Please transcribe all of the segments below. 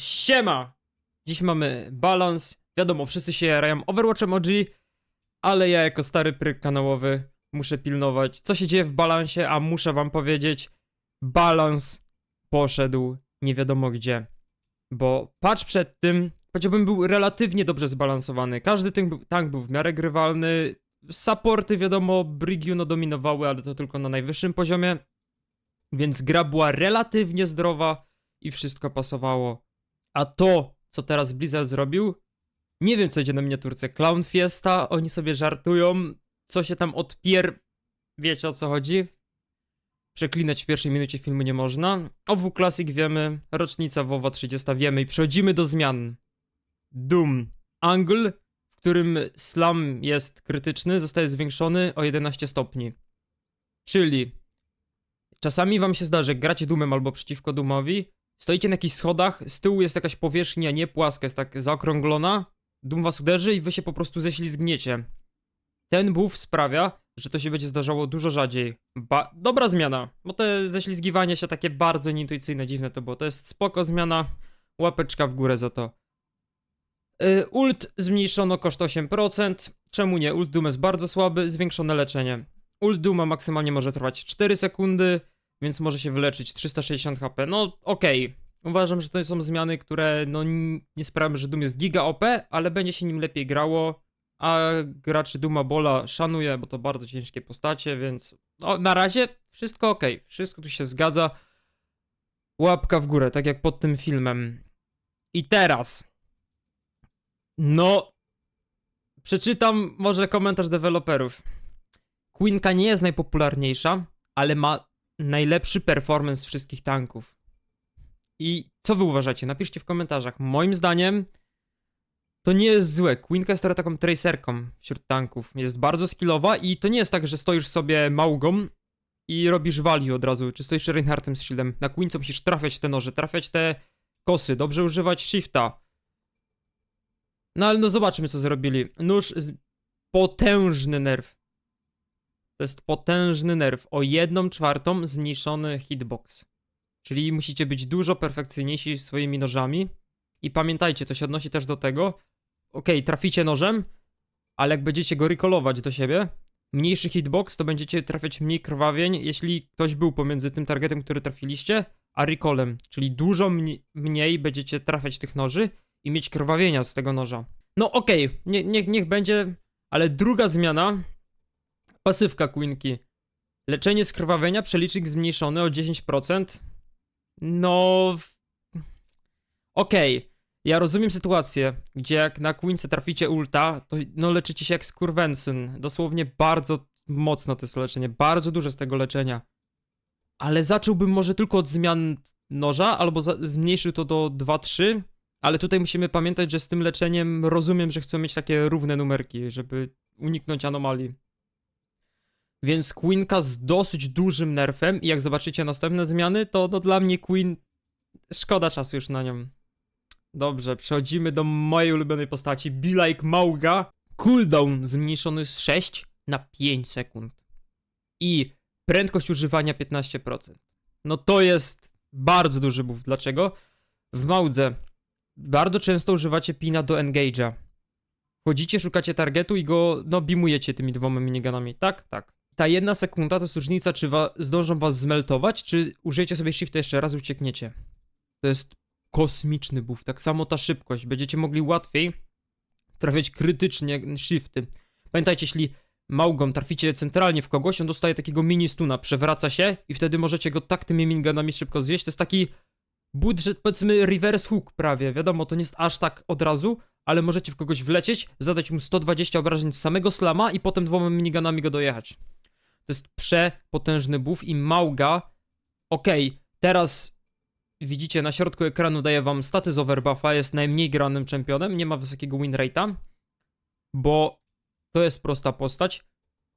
Siema! Dziś mamy balans. Wiadomo, wszyscy się jarają Overwatchem OG, ale ja jako stary pryk kanałowy muszę pilnować, co się dzieje w balansie, a muszę wam powiedzieć, balans poszedł nie wiadomo gdzie. Bo patch przed tym, powiedziałbym, był relatywnie dobrze zbalansowany. Każdy tank tank był w miarę grywalny. Supporty, wiadomo, Brigiu no dominowały, ale to tylko na najwyższym poziomie. Więc gra była relatywnie zdrowa i wszystko pasowało. A to, co teraz Blizzard zrobił, nie wiem, co idzie na miniaturce. Clown Fiesta, oni sobie żartują, co się tam odpier... Wiecie, o co chodzi? Przeklinać w pierwszej minucie filmu nie można. O W Classic wiemy, rocznica WoWa 30 wiemy i przechodzimy do zmian. Doom. Angle, w którym slam jest krytyczny, zostaje zwiększony o 11 stopni. Czyli czasami wam się zdarzy, jak gracie Doomem albo przeciwko Doomowi, stoicie na jakichś schodach, z tyłu jest jakaś powierzchnia nie płaska, jest tak zaokrąglona, Doom was uderzy i wy się po prostu ześlizgniecie. Ten buff sprawia, że to się będzie zdarzało dużo rzadziej. Ba dobra zmiana, bo te ześlizgiwanie się takie bardzo nieintuicyjne, dziwne to było. To jest spoko zmiana, łapeczka w górę za to. Yy, ult zmniejszono koszt 8%. Czemu nie? Ult Doom jest bardzo słaby, zwiększone leczenie. Ult Dooma maksymalnie może trwać 4 sekundy, więc może się wyleczyć 360 HP. No okej. Uważam, że to są zmiany, które no nie sprawią, że Doom jest giga OP, ale będzie się nim lepiej grało. A graczy Duma Bola szanuję, bo to bardzo ciężkie postacie, więc no, na razie wszystko ok. Wszystko tu się zgadza. Łapka w górę, tak jak pod tym filmem. I teraz. No. Przeczytam może komentarz deweloperów. Queenka nie jest najpopularniejsza, ale ma najlepszy performance wszystkich tanków. I co wy uważacie? Napiszcie w komentarzach. Moim zdaniem to nie jest złe. Queenka jest trochę taką tracerką wśród tanków. Jest bardzo skillowa i to nie jest tak, że stoisz sobie małgą i robisz value od razu, czy stoisz Reinhardtem z shieldem. Na Queence musisz trafiać te noże, trafiać te kosy, dobrze używać shifta. No ale no zobaczmy co zrobili. Nóż potężny nerw. To jest potężny nerw. O jedną czwartą zmniejszony hitbox. Czyli musicie być dużo perfekcyjniejsi swoimi nożami. I pamiętajcie, to się odnosi też do tego. Okej, traficie nożem, ale jak będziecie go recallować do siebie, mniejszy hitbox, to będziecie trafiać mniej krwawień, jeśli ktoś był pomiędzy tym targetem, który trafiliście, a recallem. Czyli dużo mniej, będziecie trafiać tych noży i mieć krwawienia z tego noża. No okej, niech, niech będzie, ale druga zmiana. Pasywka Queenki. Leczenie skrwawienia, przelicznik zmniejszony o 10%. No. Okej. Ja rozumiem sytuację, gdzie jak na Queence traficie ulta, to no leczycie się jak skurwensyn. Dosłownie bardzo mocno to jest leczenie, bardzo duże z tego leczenia. Ale zacząłbym może tylko od zmian noża, albo zmniejszył to do 2-3. Ale tutaj musimy pamiętać, że z tym leczeniem rozumiem, że chcą mieć takie równe numerki, żeby uniknąć anomalii. Więc Queenka z dosyć dużym nerfem i jak zobaczycie następne zmiany, to no dla mnie Queen szkoda czasu już na nią. Dobrze, przechodzimy do mojej ulubionej postaci, Be Like Mauga. Cooldown zmniejszony z 6 na 5 sekund. I prędkość używania 15%. No to jest bardzo duży buff. Dlaczego? W Maudze bardzo często używacie pina do engage'a. Wchodzicie, szukacie targetu i go, no, bimujecie tymi dwoma miniganami. Tak? Tak. Ta jedna sekunda to jest różnica, czy wa- zdążą was zmeltować, czy użyjecie sobie shifta jeszcze raz uciekniecie. To jest kosmiczny buff. Tak samo ta szybkość. Będziecie mogli łatwiej trafiać krytycznie shifty. Pamiętajcie, jeśli małgą traficie centralnie w kogoś, on dostaje takiego mini stuna, przewraca się i wtedy możecie go tak tymi miniganami szybko zjeść. To jest taki budżet, powiedzmy, reverse hook prawie. Wiadomo, to nie jest aż tak od razu, ale możecie w kogoś wlecieć, zadać mu 120 obrażeń z samego slama i potem dwoma miniganami go dojechać. To jest przepotężny buff i Mauga, okej, teraz widzicie na środku ekranu daje wam staty z overbuffa, jest najmniej granym czempionem, nie ma wysokiego win rate'a, bo to jest prosta postać,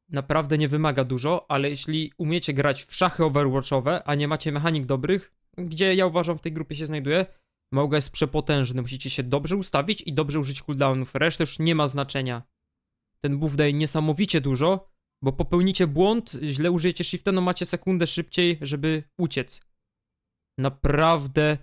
naprawdę nie wymaga dużo, ale jeśli umiecie grać w szachy overwatchowe, a nie macie mechanik dobrych, gdzie ja uważam w tej grupie się znajduje, Mauga jest przepotężny, musicie się dobrze ustawić i dobrze użyć cooldownów, reszta już nie ma znaczenia. Ten buff daje niesamowicie dużo, bo popełnicie błąd, źle użyjecie shifta, no macie sekundę szybciej, żeby uciec. Naprawdę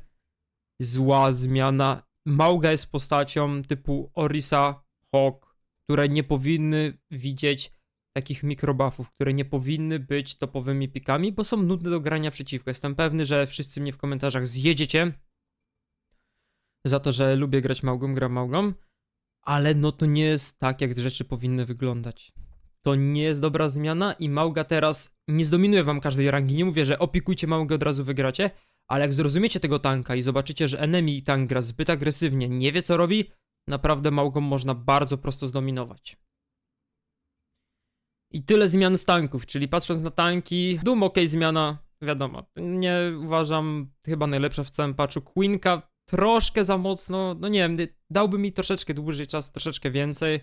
zła zmiana. Mauga jest postacią typu Orisa, Hawk, które nie powinny widzieć takich mikrobuffów, które nie powinny być topowymi pikami, bo są nudne do grania przeciwko. Jestem pewny, że wszyscy mnie w komentarzach zjedziecie za to, że lubię grać Maugą, gram Maugą, ale no to nie jest tak, jak rzeczy powinny wyglądać. To nie jest dobra zmiana i Mauga teraz nie zdominuje wam każdej rangi. Nie mówię, że opikujcie Maugę, od razu wygracie, ale jak zrozumiecie tego tanka i zobaczycie, że enemy tank gra zbyt agresywnie, nie wie co robi, naprawdę Maugą można bardzo prosto zdominować. I tyle zmian z tanków, czyli patrząc na tanki, Doom ok zmiana, wiadomo, nie uważam chyba najlepsza w całym patchu. Queenka troszkę za mocno, no nie wiem, dałby mi troszeczkę dłużej czasu, troszeczkę więcej.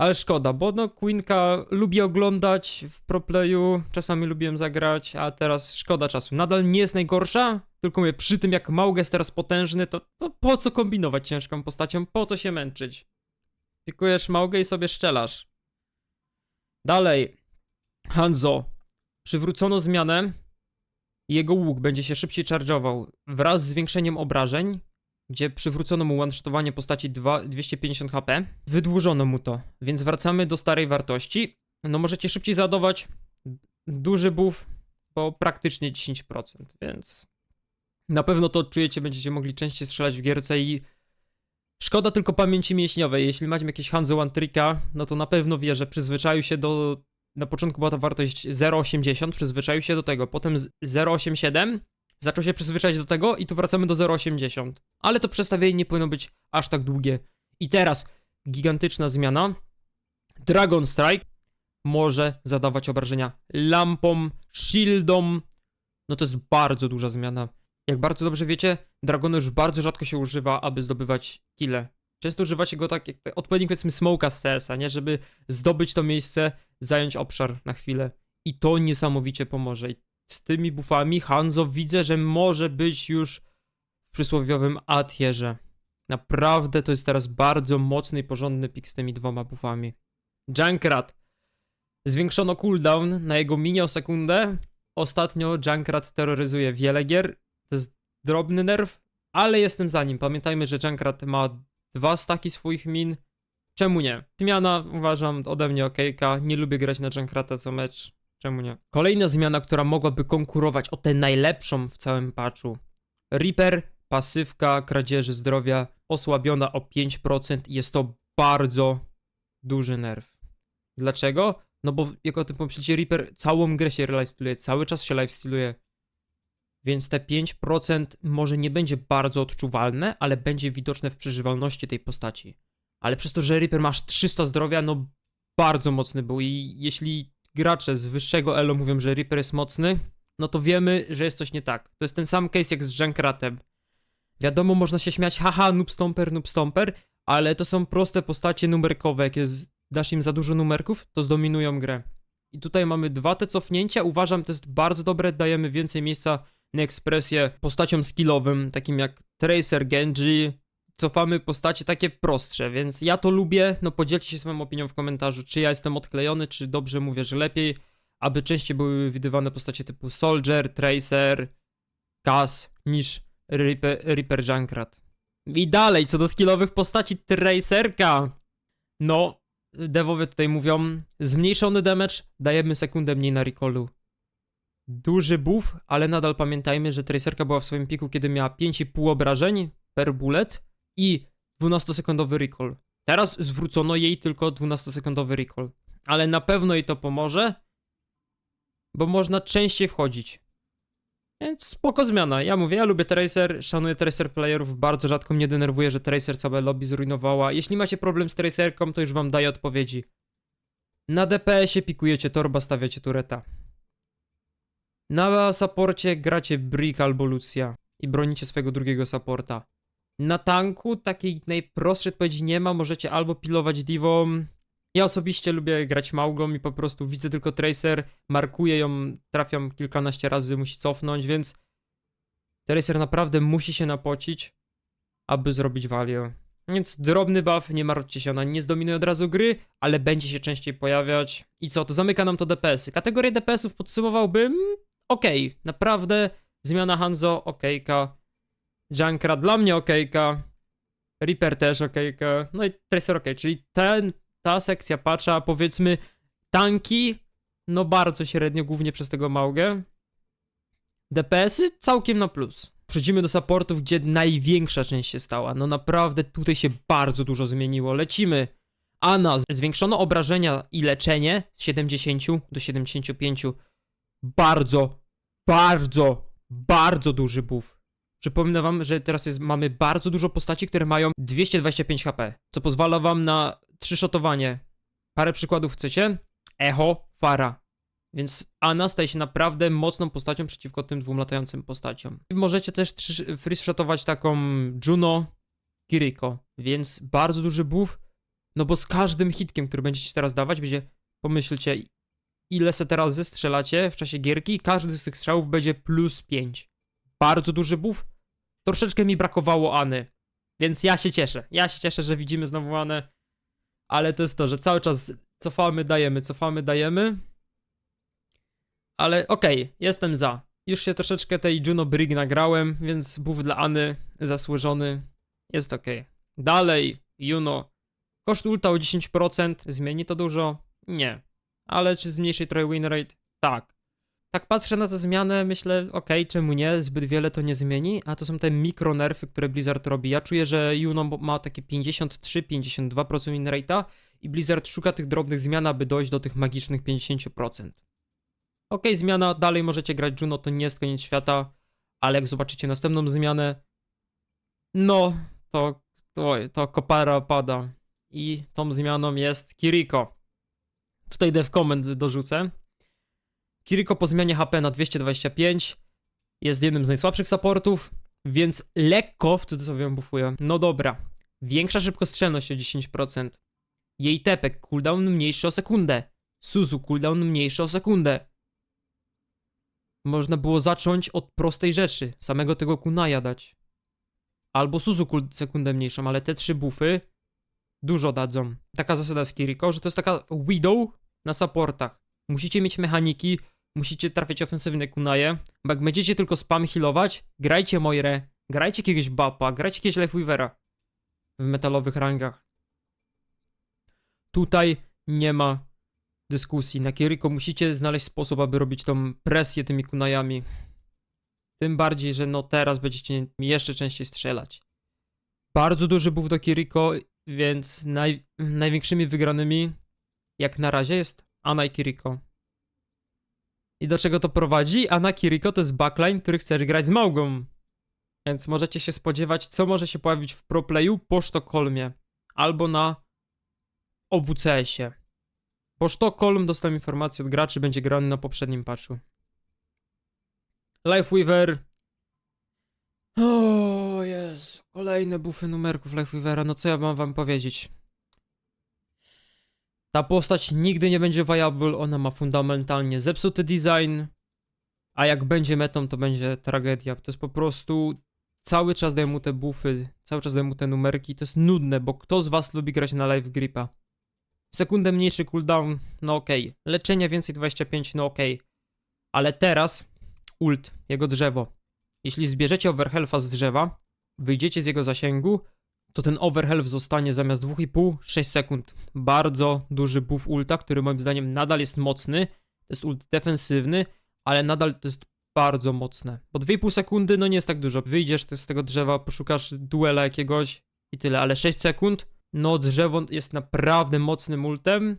Ale szkoda, bo no Queenka lubię oglądać w proplayu, czasami lubiłem zagrać, a teraz szkoda czasu. Nadal nie jest najgorsza, tylko mówię, przy tym jak Maugę jest teraz potężny, to no, po co kombinować ciężką postacią, po co się męczyć? Pikujesz Maugę i sobie szczelasz. Dalej, Hanzo. Przywrócono zmianę jego łuk będzie się szybciej charge'ował wraz z zwiększeniem obrażeń, gdzie przywrócono mu one-shotowanie postaci 2, 250 HP. Wydłużono mu to, więc wracamy do starej wartości. No możecie szybciej załadować duży buff, bo praktycznie 10%, więc na pewno to odczujecie, będziecie mogli częściej strzelać w gierce i szkoda tylko pamięci mięśniowej. Jeśli macie jakieś Hanzo One Tricka, no to na pewno wie, że przyzwyczaił się do na początku była ta wartość 0,80, przyzwyczaił się do tego, potem z- 0,87, zaczął się przyzwyczaić do tego i tu wracamy do 0,80. Ale to przestawienie nie powinno być aż tak długie. I teraz gigantyczna zmiana. Dragon Strike może zadawać obrażenia lampom, shieldom. No to jest bardzo duża zmiana. Jak bardzo dobrze wiecie, Dragony już bardzo rzadko się używa, aby zdobywać kile. Często używa się go tak jak odpowiednik powiedzmy smoka z CS-a, nie? Żeby zdobyć to miejsce, zająć obszar na chwilę. I to niesamowicie pomoże. I z tymi buffami Hanzo widzę, że może być już w przysłowiowym A-tierze. Naprawdę to jest teraz bardzo mocny i porządny pik z tymi dwoma buffami. Junkrat. Zwiększono cooldown na jego mini o sekundę. Ostatnio Junkrat terroryzuje wiele gier. To jest drobny nerw, ale jestem za nim. Pamiętajmy, że Junkrat ma dwa staki swoich min. Czemu nie? Zmiana uważam ode mnie okejka. Nie lubię grać na Junkrata co mecz. Czemu nie? Kolejna zmiana, która mogłaby konkurować o tę najlepszą w całym patchu. Reaper, pasywka kradzieży zdrowia osłabiona o 5%. Jest to bardzo duży nerw. Dlaczego? No bo jak o tym pomyślicie, Reaper całą grę się lifestyluje, cały czas się lifestyluje. Więc te 5% może nie będzie bardzo odczuwalne, ale będzie widoczne w przeżywalności tej postaci. Ale przez to, że Reaper masz 300 zdrowia, no bardzo mocny był i jeśli gracze z wyższego elo mówią, że Reaper jest mocny, no to wiemy, że jest coś nie tak. To jest ten sam case jak z Junkratem. Wiadomo, można się śmiać, haha, noob stomper, noob stomper, ale to są proste postacie numerkowe, jak jest, dasz im za dużo numerków, to zdominują grę. I tutaj mamy dwa te cofnięcia, uważam, to jest bardzo dobre, dajemy więcej miejsca na ekspresję postaciom skillowym, takim jak Tracer, Genji. Cofamy postacie takie prostsze, więc ja to lubię. No podzielcie się swoją opinią w komentarzu, czy ja jestem odklejony, czy dobrze mówię, że lepiej, aby częściej były widywane postacie typu Soldier, Tracer, Cass niż Reaper, Reaper Junkrat. I dalej, co do skillowych postaci Tracerka. No, devowie tutaj mówią, zmniejszony damage, dajemy sekundę mniej na recallu duży buff, ale nadal pamiętajmy, że Tracerka była w swoim piku, kiedy miała 5,5 obrażeń per bullet i 12-sekundowy recall. Teraz zwrócono jej tylko 12-sekundowy recall. Ale na pewno jej to pomoże, bo można częściej wchodzić. Więc spoko zmiana. Ja mówię, ja lubię Tracer, szanuję Tracer playerów, bardzo rzadko mnie denerwuje, że Tracer całe lobby zrujnowała. Jeśli macie problem z Tracerką, to już wam daję odpowiedzi. Na DPS-ie pikujecie torba, stawiacie tureta. Na supporcie gracie Brick albo Lucia i bronicie swojego drugiego supporta. Na tanku takiej najprostszej odpowiedzi nie ma, możecie albo pilować Divą. Ja osobiście lubię grać Maugą i po prostu widzę tylko Tracer, markuję ją, trafiam kilkanaście razy, musi cofnąć, więc Tracer naprawdę musi się napocić, aby zrobić value. Więc drobny buff, nie martwcie się, ona nie zdominuje od razu gry, ale będzie się częściej pojawiać. I co, to zamyka nam to DPS-y. Kategorię DPS-ów podsumowałbym okej, naprawdę zmiana Hanzo, okejka. Junkrat dla mnie okejka. Reaper też okejka. No i Tracer okej, czyli ten, ta sekcja patcha, powiedzmy, tanki, no bardzo średnio, głównie przez tego małgę. DPS-y całkiem na plus. Przechodzimy do supportów, gdzie największa część się stała. No naprawdę tutaj się bardzo dużo zmieniło. Lecimy. Ana, zwiększono obrażenia i leczenie z 70 do 75. Bardzo, bardzo, bardzo duży buff. Przypominam wam, że teraz jest, mamy bardzo dużo postaci, które mają 225 HP, co pozwala wam na trzy-shotowanie. Parę przykładów chcecie? Echo, Fara. Więc Ana staje się naprawdę mocną postacią przeciwko tym dwóm latającym postaciom. Możecie też free-shotować taką Juno, Kiriko, więc bardzo duży buff, no bo z każdym hitkiem, który będziecie teraz dawać, będzie, pomyślcie, ile se teraz zestrzelacie w czasie gierki, każdy z tych strzałów będzie plus 5. Bardzo duży buff. Troszeczkę mi brakowało Any, więc ja się cieszę. Ja się cieszę, że widzimy znowu Anę, ale to jest to, że cały czas cofamy, dajemy, cofamy, dajemy. Ale okej, jestem za. Już się troszeczkę tej Juno Brig nagrałem, więc buff dla Any zasłużony. Jest okej. Dalej, Juno. Koszt ulta o 10%. Zmieni to dużo? Nie. Ale czy zmniejszy trochę win rate? Tak. Tak patrzę na tę zmianę, myślę, okej, czemu nie, zbyt wiele to nie zmieni, a to są te mikronerfy, które Blizzard robi. Ja czuję, że Juno ma takie 53-52% win rate'a i Blizzard szuka tych drobnych zmian, aby dojść do tych magicznych 50%. Okej, zmiana, dalej możecie grać Juno, to nie jest koniec świata, ale jak zobaczycie następną zmianę, no, to, to, to kopara pada. I tą zmianą jest Kiriko. Tutaj dev comment dorzucę. Kiriko po zmianie HP na 225 jest jednym z najsłabszych supportów, więc lekko w cudzysłowie ją buffuję. No dobra. Większa szybkostrzelność o 10%. Jej tepek cooldown mniejszy o sekundę. Suzu cooldown mniejszy o sekundę. Można było zacząć od prostej rzeczy. Samego tego kunaja dać. Albo Suzu sekundę mniejszą, ale te trzy buffy dużo dadzą. Taka zasada z Kiriko, że to jest taka widow na supportach. Musicie mieć mechaniki, musicie trafiać ofensywne kunaje, bo jak będziecie tylko spam healować, grajcie Moirę, grajcie jakiegoś Bapa, grajcie jakiegoś Lifeweavera w metalowych rangach. Tutaj nie ma dyskusji. Na Kiriko musicie znaleźć sposób, aby robić tą presję tymi kunajami. Tym bardziej, że no teraz będziecie jeszcze częściej strzelać. Bardzo duży buff do Kiriko, więc naj, największymi wygranymi jak na razie jest Ana i Kiriko. I do czego to prowadzi? Ana Kiriko to jest backline, który chcesz grać z Małgą. Więc możecie się spodziewać, co może się pojawić w proplayu po Sztokholmie. Albo na OWCS-ie. Po Sztokholm dostałem informację od graczy, będzie grany na poprzednim patchu. Lifeweaver. O Jezu, kolejne buffy numerków Lifeweavera, no co ja mam wam powiedzieć? Ta postać nigdy nie będzie viable, ona ma fundamentalnie zepsuty design, a jak będzie metą, to będzie tragedia. To jest po prostu cały czas dają mu te buffy, cały czas dają mu te numerki, to jest nudne, bo kto z was lubi grać na live gripa? Sekundę mniejszy cooldown, no okej. Leczenia więcej 25, no okej. Ale teraz ult, jego drzewo. Jeśli zbierzecie overhealth'a z drzewa, wyjdziecie z jego zasięgu, to ten overhealth zostanie zamiast 2,5 6 sekund. Bardzo duży buff ulta, który moim zdaniem nadal jest mocny. To jest ult defensywny, ale nadal to jest bardzo mocne. Bo 2,5 sekundy no nie jest tak dużo. Wyjdziesz z tego drzewa, poszukasz duela jakiegoś i tyle, ale 6 sekund, no drzewo jest naprawdę mocnym ultem.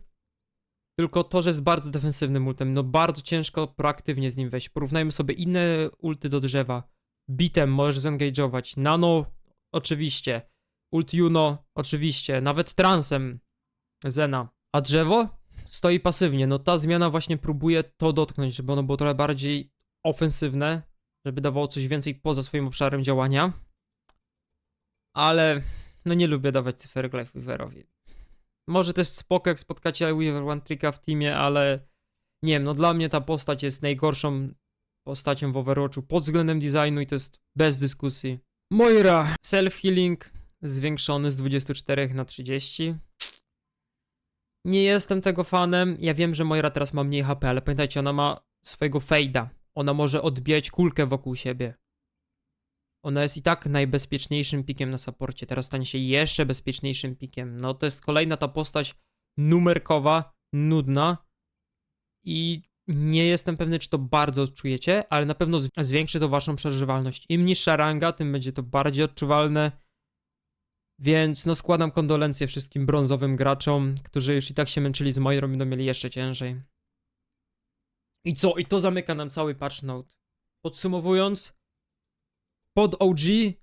Tylko to, że jest bardzo defensywnym ultem, no bardzo ciężko proaktywnie z nim wejść. Porównajmy sobie inne ulty do drzewa. Bitem możesz zengage'ować, nano oczywiście, ult Juno oczywiście, nawet transem Zena. A drzewo stoi pasywnie, no ta zmiana właśnie próbuje to dotknąć, żeby ono było trochę bardziej ofensywne, żeby dawało coś więcej poza swoim obszarem działania. Ale no nie lubię dawać cyferek Lifeweaverowi. Może to jest spoko, jak spotkacie Weaver One Tricka w teamie, ale nie wiem, no dla mnie ta postać jest najgorszą postacią w Overwatchu pod względem designu i to jest bez dyskusji. Moira, self-healing zwiększony z 24 na 30. Nie jestem tego fanem. Ja wiem, że Moira teraz ma mniej HP, ale pamiętajcie, ona ma swojego fejda. Ona może odbijać kulkę wokół siebie. Ona jest i tak najbezpieczniejszym pikiem na saporcie. Teraz stanie się jeszcze bezpieczniejszym pikiem. No to jest kolejna ta postać numerkowa, nudna i nie jestem pewny, czy to bardzo odczujecie, ale na pewno zw- zwiększy to waszą przeżywalność. Im niższa ranga, tym będzie to bardziej odczuwalne. Więc no składam kondolencje wszystkim brązowym graczom, którzy już i tak się męczyli z Moirą i będą mieli jeszcze ciężej. I co? I to zamyka nam cały patch note. Podsumowując, pod OG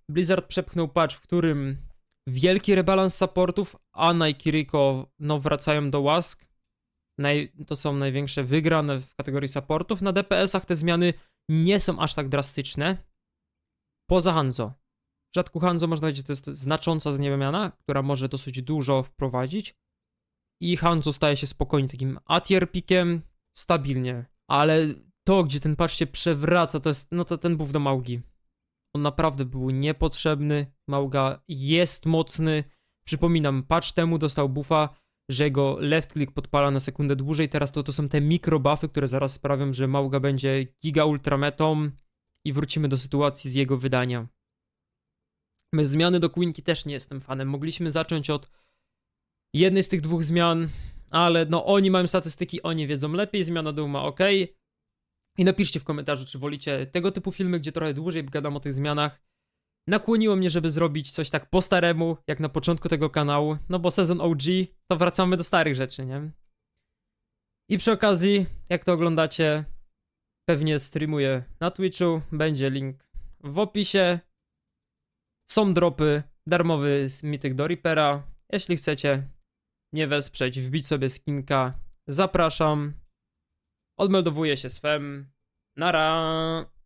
Blizzard przepchnął patch, w którym wielki rebalans supportów, Anna i Kiriko no wracają do łask. Naj, to są największe wygrane w kategorii supportów. Na DPS-ach te zmiany nie są aż tak drastyczne. Poza Hanzo. W przypadku Hanzo można powiedzieć, że to jest znacząca zmiana, która może dosyć dużo wprowadzić. I Hanzo staje się spokojnie takim atier pikiem, stabilnie. Ale to, gdzie ten patch się przewraca, to jest, no to ten buff do Maugi. On naprawdę był niepotrzebny. Mauga jest mocny. Przypominam, patch temu dostał buffa, że jego left click podpala na sekundę dłużej. Teraz to, to są te mikro buffy, które zaraz sprawią, że Mauga będzie giga ultrametą i wrócimy do sytuacji z jego wydania. Zmiany do Quinki też nie jestem fanem. Mogliśmy zacząć od jednej z tych dwóch zmian, ale no oni mają statystyki, oni wiedzą lepiej, zmiana do ma ok. I napiszcie w komentarzu, czy wolicie tego typu filmy, gdzie trochę dłużej gadam o tych zmianach. Nakłoniło mnie, żeby zrobić coś tak po staremu, jak na początku tego kanału, no bo sezon OG, to wracamy do starych rzeczy, nie? I przy okazji, jak to oglądacie, pewnie streamuję na Twitchu, będzie link w opisie. Są dropy, darmowy mityk do Reapera. Jeśli chcecie mnie wesprzeć, wbić sobie skinka, zapraszam. Odmeldowuję się swem. Nara!